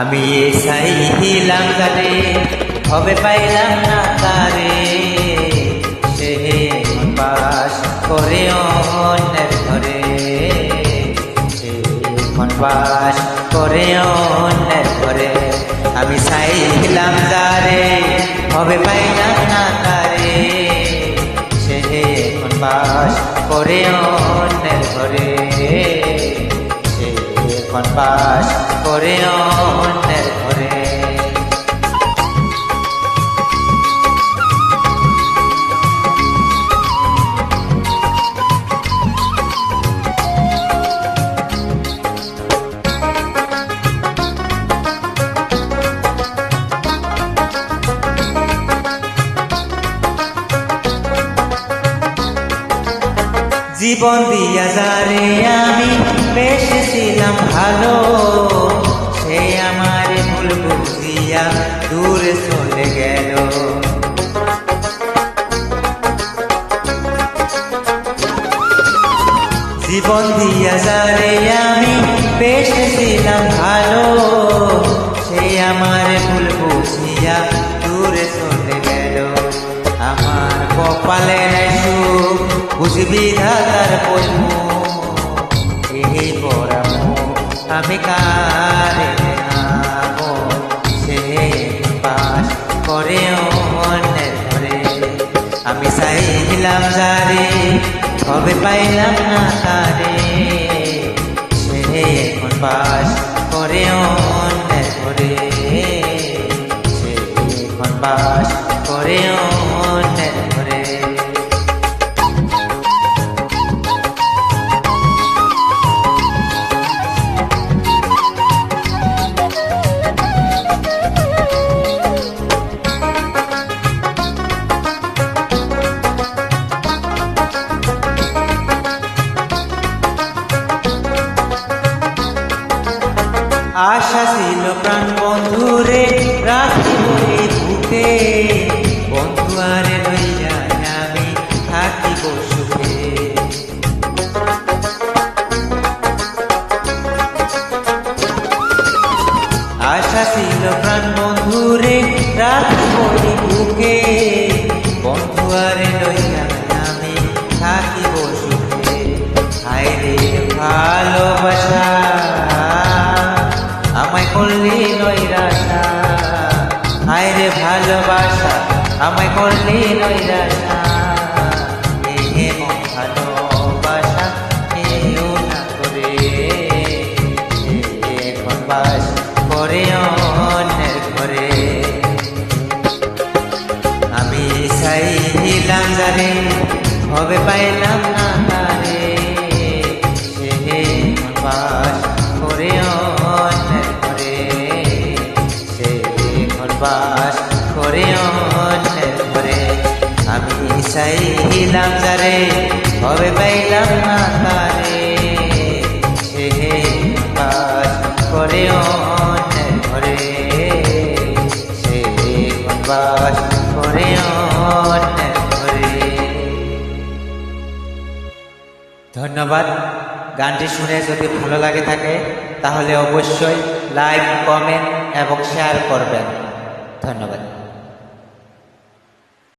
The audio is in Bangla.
আমি এসাই দিলাম তারে হবে পাইলাম না তারে। সে বাস করে অন্যের ঘরে। সে বাস করে অন্যের ঘরে। আমি সাই দিলাম তারে হবে পাইলাম না তারে। সে বাস করে অন্যের ঘরে। এখন বাস করে অন্যের জীবন দিয়া যারে আমি বেশ ছিলাম ভালো, সে আমার ভুল বুঝিয়া দূরে চলে গেল। জীবন দিয়া যারে আমি বেশ ছিলাম ভালো, সে আমার ভুল বুঝিয়া দূরে চলে গেল। আমার কপালে বুঝবি ধাতার পশু এই পরামো আমি কারে সে পাশ করে অন্যের ঘরে আমি চাইলাম যারে কবে পাইলাম না তারে। সে এখন পাশ করে অন্যের ঘরে সে এখন পাশ করে আশা ছিল প্রাণ বন্ধুরে রাখিব এই বুকে আশা ছিল প্রাণ বন্ধুরে এই বুকে বন্ধু লইয়া আমি রে ভালোবাসা ভালোবাসা আমায় করলি নৈরাশা এ মন এখন বাস করে অন্যের আমি চাইলাম জানে হবে পাইলাম না তারে। সে বাস চাইলাম যারে হবে পাইলাম না তারে। সে বাস করে অন্যের ঘরে। সে বাস করে অন্যের ঘরে। ধন্যবাদ। গানটি শুনে যদি ভালো লাগে থাকে, তাহলে অবশ্যই লাইক, কমেন্ট এবং শেয়ার করবেন। ধন্যবাদ।